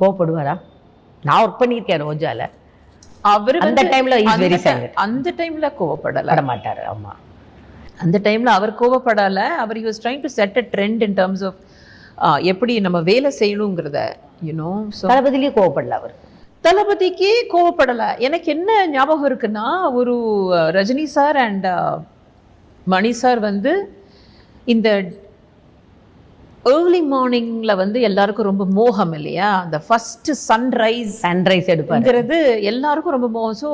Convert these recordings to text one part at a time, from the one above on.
கோவப்படுவாரா? நான் ஒர்க் பண்ணியிருக்கேன் ரோஜால. அவரு அந்த டைம்ல அந்த டைம்ல கோவப்படல. பட மாட்டாரு ஆமா. அந்த டைம்ல அவர் கோவப்படல. அவர் you was trying to set a trend in terms of எப்படி நம்ம வேலை செய்யணுங்கிறத யூனோ தளபதியிலேயே கோவப்படல அவர். தளபதிக்கே கோவப்படல. எனக்கு என்ன ஞாபகம் இருக்குன்னா ஒரு Rajini sir and Mani sir வந்து இந்த ஏர்லி மார்னிங்ல வந்து எல்லாருக்கும் ரொம்ப மோகம் இல்லையா? அந்த ஃபர்ஸ்ட் சன்ரைஸ் சன்ரைஸ் எடுப்பாரு. ங்கிறது எல்லாருக்கும் ரொம்ப மோகம். ஸோ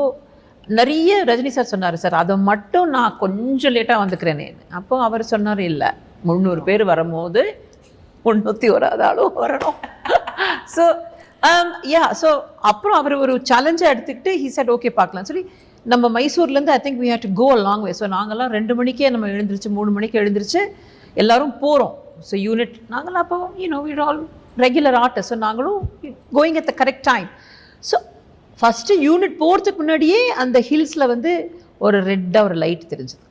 நிறைய ரஜினி சார் சொன்னார் சார் அதை மட்டும் நான் கொஞ்சம் லேட்டாக வந்துக்கிறேனே. அப்போ அவர் சொன்னார் இல்லை முந்நூறு பேர் வரும்போது முந்நூற்றி ஒரு ஆளும் வரணும். ஸோ யா ஸோ அப்புறம் அவர் ஒரு சேலஞ்சாக எடுத்துக்கிட்டு ஹி said ஓகே பார்க்கலாம். சொல்லி நம்ம மைசூர்லேருந்து I think had to go a long way. So நாங்கள்லாம் ரெண்டு மணிக்கே நம்ம எழுந்திருச்சு மூணு மணிக்கு எழுந்திருச்சு எல்லாரும் போகிறோம் ஸோ யூனிட் நாங்களாம் அப்போ you know we all regular artist so நாங்களும் going at the correct time so first unit போகிறதுக்கு முன்னாடியே அந்த ஹில்ஸில் வந்து ஒரு ரெட்டாக ஒரு லைட் தெரிஞ்சுது.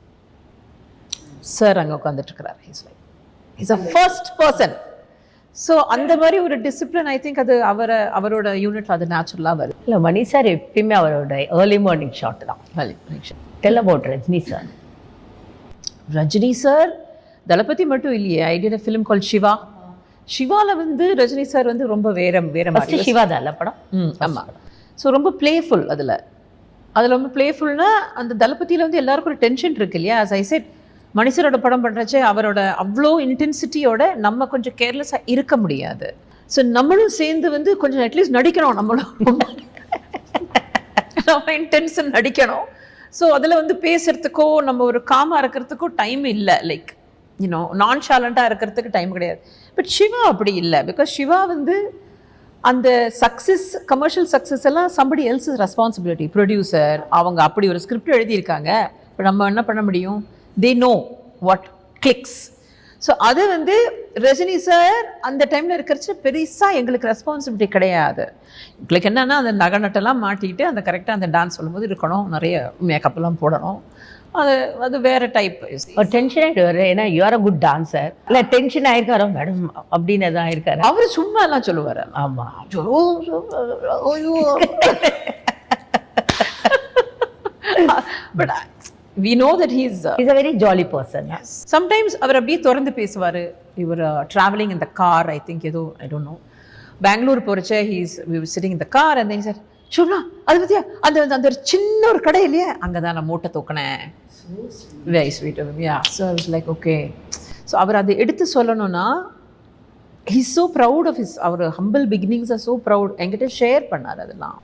சார் அங்கே உட்காந்துட்ருக்கிறார் he's like is a first person so அந்த மாதிரி ஒரு டிசிப்ளின் ஐ திங்க் அது அவரை அவரோட யூனிட் அது நேச்சுரலாக வருது. இல்ல மணி சார் எப்பயுமே அவரோட ஏர்லி மார்னிங் ஷாட் தான். Tell about Rajini sir Rajini sir Thalapathi மட்டும் இல்லையே I did film call Siva சிவால வந்து ரஜினி சார் வந்து ரொம்ப வேற வேற மாதிரி சிவா தான் படம்? ம் ஆமாம் ஸோ ரொம்ப பிளேஃபுல் அதில். அதில் ரொம்ப பிளேஃபுல்னா அந்த தளபதியில் வந்து எல்லாருக்கும் ஒரு டென்ஷன் இருக்கு இல்லையா? As I said மனுஷரோட படம் பண்ணுறச்சே அவரோட அவ்வளோ இன்டென்சிட்டியோட நம்ம கொஞ்சம் கேர்லெஸ்ஸாக இருக்க முடியாது. ஸோ நம்மளும் சேர்ந்து வந்து கொஞ்சம் அட்லீஸ்ட் நடிக்கணும் நம்மளும். நம்ம இன்டென்ஷன் நடிக்கணும். ஸோ அதில் வந்து பேசுறதுக்கோ நம்ம ஒரு காமாக இருக்கிறதுக்கோ டைம் இல்லை லைக் யூனோ நான் ஷாலண்ட்டாக இருக்கிறதுக்கு டைம் கிடையாது. பட் சிவா அப்படி இல்லை. பிகாஸ் சிவா வந்து அந்த சக்ஸஸ் கமர்ஷியல் சக்ஸஸ் எல்லாம் சம்படி எல்ஸ் ரெஸ்பான்சிபிலிட்டி ப்ரொடியூசர் அவங்க அப்படி ஒரு ஸ்கிரிப்ட் எழுதியிருக்காங்க. இப்போ நம்ம என்ன பண்ண முடியும்? They know what clicks so அது வந்து ரஜினி சார் அந்த டைமில் இருக்கிறச்சு பெருசாக எங்களுக்கு ரெஸ்பான்சிபிலிட்டி கிடையாது. எங்களுக்கு என்னென்னா அந்த நகை நட்டெல்லாம் மாட்டிக்கிட்டு அந்த கரெக்டாக அந்த டான்ஸ் சொல்லும்போது இருக்கணும். நிறைய மேக்கப்லாம் போடணும். அது அது வேறு டைப் ஒரு டென்ஷன் ஆயிடுவாரு ஏன்னா யூஆர் அ குட் டான்சர் இல்ல டென்ஷன் ஆயிருக்காரோ? மேடம் அப்படின்னு எதாவது ஆயிருக்காரு? அவர் சும்மா எல்லாம் சொல்லுவார். ஆமா. But we know that he's is a very jolly person sometimes அவர் அப்படியே திறந்து பேசுவார். இவர் ட்ராவலிங் இந்த கார் ஐ திங்க் ஏதோ ஐ டோன்ட் நோ பெங்களூர் போகிறச்ச ஹீஸ் சிட்டிங் இந்த கார் அந்த சார் ஷோப்னா அது பத்தியா? அந்த அந்த- ஒரு சின்ன ஒரு கடை இல்லையா? அங்கே தான் நான் மூட்டை தூக்கினேன். Very sweet yeah so it's like okay so அவர் அதை எடுத்து சொல்லணும்னா he's so proud of his our humble beginnings are so proud என்கிட்ட ஷேர் பண்ணார் அதெல்லாம்.